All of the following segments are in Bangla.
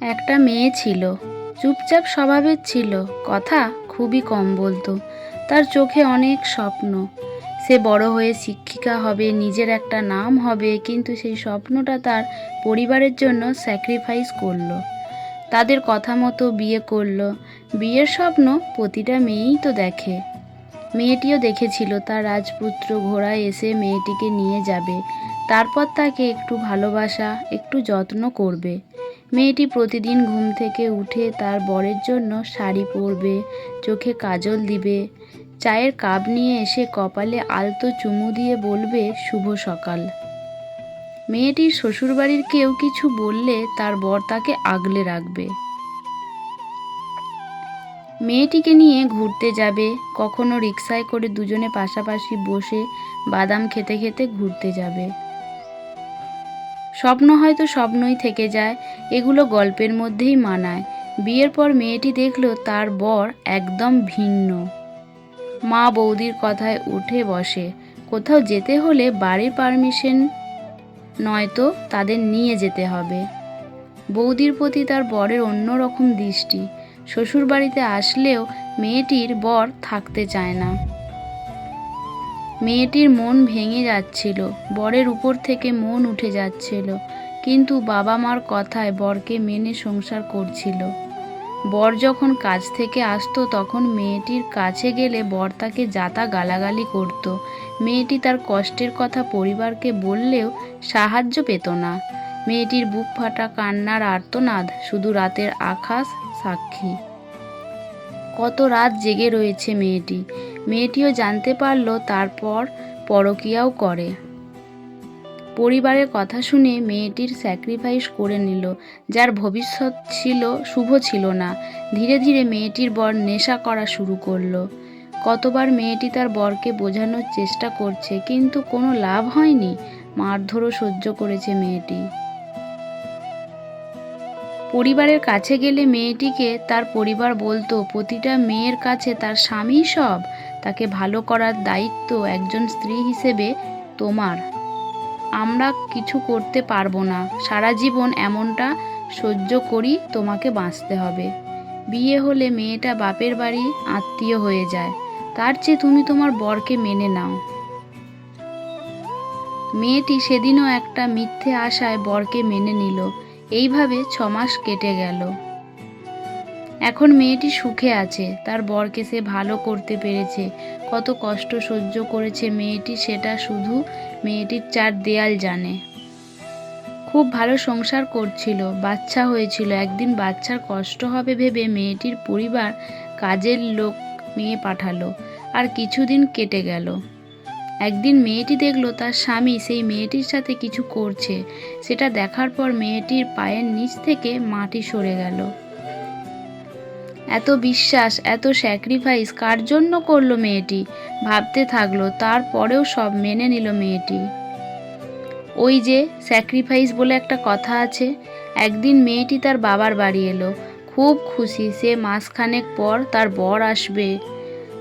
একটা মেয়ে ছিল। চুপচাপ স্বভাবের ছিল। কথা খুবই কম বলতো। তার চোখে অনেক স্বপ্ন। সে বড় হয়ে শিক্ষিকা হবে, নিজের একটা নাম হবে, কিন্তু সেই স্বপ্নটা তার পরিবারের জন্য স্যাক্রিফাইস করল। তাদের কথা মতো বিয়ে করল। বিয়ের স্বপ্ন প্রতিটা মেয়েই তো দেখে। মেয়েটিও দেখেছিল তার রাজপুত্র ঘোড়ায় এসে মেয়েটিকে নিয়ে যাবে। তারপর তাকে একটু ভালোবাসা, একটু যত্ন করবে। মেয়েটি প্রতিদিন ঘুম থেকে উঠে তার বরের জন্য শাড়ি পরবে, চোখে কাজল দিবে, চায়ের কাপ নিয়ে এসে কপালে আলতো চুমু দিয়ে বলবে, শুভ সকাল। মেয়েটির শ্বশুরবাড়ির কেউ কিছু বললে তার বর তাকে আগলে রাখবে। মেয়েটিকে নিয়ে ঘুরতে যাবে, কখনো রিক্সায় করে দুজনে পাশাপাশি বসে বাদাম খেতে খেতে ঘুরতে যাবে। স্বপ্ন হয়তো স্বপ্নই থেকে যায়, এগুলো গল্পের মধ্যেই মানায়। বিয়ের পর মেয়েটি দেখল তার বর একদম ভিন্ন। মা বৌদির কথায় উঠে বসে, কোথাও যেতে হলে বাড়ির পারমিশন নয়তো তাদের নিয়ে যেতে হবে। বৌদির প্রতি তার বরের অন্যরকম দৃষ্টি। শ্বশুর বাড়িতে আসলেও মেয়েটির বর থাকতে চায় না। মেয়েটির মন ভেঙে যাচ্ছিল, বরের উপর থেকে মন উঠে যাচ্ছিল, কিন্তু বাবা মার কথায় বরকে মেনে সংসার করছিল। বর যখন কাজ থেকে আসতো, তখন মেয়েটির কাছে গেলে বর তাকে যাতা গালাগালি করত। মেয়েটি তার কষ্টের কথা পরিবারকে বললেও সাহায্য পেত না। মেয়েটির বুক ফাটা কান্নার আর্তনাদ, শুধু রাতের আকাশ সাক্ষী। কত রাত জেগে রয়েছে মেয়েটি। মেয়েটিও জানতে পারল তারপর পরকিয়াও করে। পরিবারের কথা শুনে মেয়েটির স্যাক্রিফাইস করে নিল, যার ভবিষ্যৎ ছিল, শুভ ছিল না। ধীরে ধীরে মেয়েটির বর নেশা করা শুরু করল। কতবার মেয়েটি তার বরকে বোঝানোর চেষ্টা করছে, কিন্তু কোনো লাভ হয়নি। মারধরও সহ্য করেছে মেয়েটি। পরিবারের কাছে গেলে মেয়েটিকে তার পরিবার বলতো, প্রতিটা মেয়ের কাছে তার স্বামী সব। তাকে ভালো করার দায়িত্ব একজন স্ত্রী হিসেবে তোমার। আমরা কিছু করতে পারব না। সারা জীবন এমনটা সহ্য করি, তোমাকে বাঁচতে হবে। বিয়ে হলে মেয়েটা বাপের বাড়ি আত্মীয় হয়ে যায়। তার চেয়ে তুমি তোমার বরকে মেনে নাও। মেয়েটি সেদিনও একটা মিথ্যে আশায় বরকে মেনে নিল। এইভাবে ছমাস কেটে গেল। এখন মেয়েটি সুখে আছে, তার বরকে সে ভালো করতে পেরেছে। কত কষ্ট সহ্য করেছে মেয়েটি, সেটা শুধু মেয়েটির চার দেয়াল জানে। খুব ভালো সংসার করছিল, বাচ্চা হয়েছিল। একদিন বাচ্চার কষ্ট হবে ভেবে মেয়েটির পরিবার কাজের লোক মেয়ে পাঠালো, আর কিছুদিন কেটে গেল। একদিন মেয়েটি দেখল, তার স্বামী সেই মেয়েটির সাথে কিছু করছে। সেটা দেখার পর মেয়েটির পায়ের নিচ থেকে মাটি সরে গেল। এত বিশ্বাস, এত স্যাক্রিফাইস কার জন্য করল মেয়েটি? ভাবতে থাকল, তারপরেও সব মেনে নিল মেয়েটি। ওই যে স্যাক্রিফাইস বলে একটা কথা আছে, একদিন মেয়েটি তার বাবার বাড়ি এলো। খুব খুশি, সে মাসখানেক পর তার বর আসবে।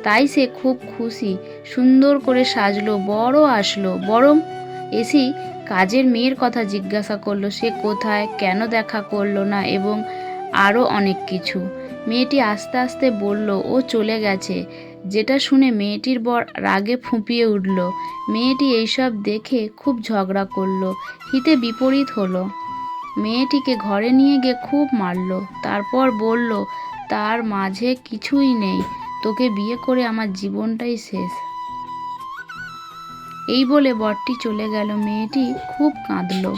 তাই সে খুব খুশি, সুন্দর করে সাজলো, বড় আসলো, বরং এসি কাজের মেয়ের কথা জিজ্ঞাসা করল, সে কোথায়, কেন দেখা করল না, এবং আরও অনেক কিছু। মেয়েটি আস্তে আস্তে বলল, ও চলে গেছে। যেটা শুনে মেয়েটির বর রাগে ফুঁপিয়ে উঠল। মেয়েটি এইসব দেখে খুব ঝগড়া করল, হিতে বিপরীত হলো। মেয়েটিকে ঘরে নিয়ে গিয়ে খুব মারলো, তারপর বলল, তার মাঝে কিছুই নেই, তোকে বিয়ে করে আমার জীবনটাই শেষ। এই বলে বরটি চলে গেল। মেয়েটি খুব কাঁদলো।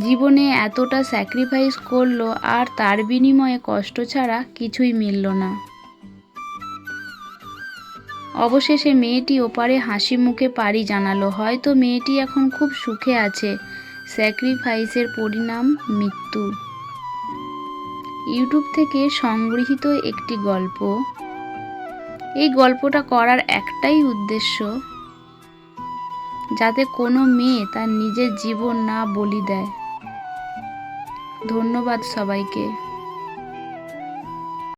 জীবনে এতটা স্যাক্রিফাইস করল আর তার বিনিময়ে কষ্ট ছাড়া কিছুই মিলল না। অবশেষে মেয়েটি ওপারে হাসি মুখে পাড়ি জানালো, হয়তো মেয়েটি এখন খুব সুখে আছে। স্যাক্রিফাইসের পরিণাম মৃত্যু। ইউটিউব থেকে সংগৃহীত একটি গল্প। এই গল্পটা করার একটাই উদ্দেশ্য, যাতে কোনো মেয়ে তার নিজের জীবন না বলি দেয়। ধন্যবাদ সবাইকে।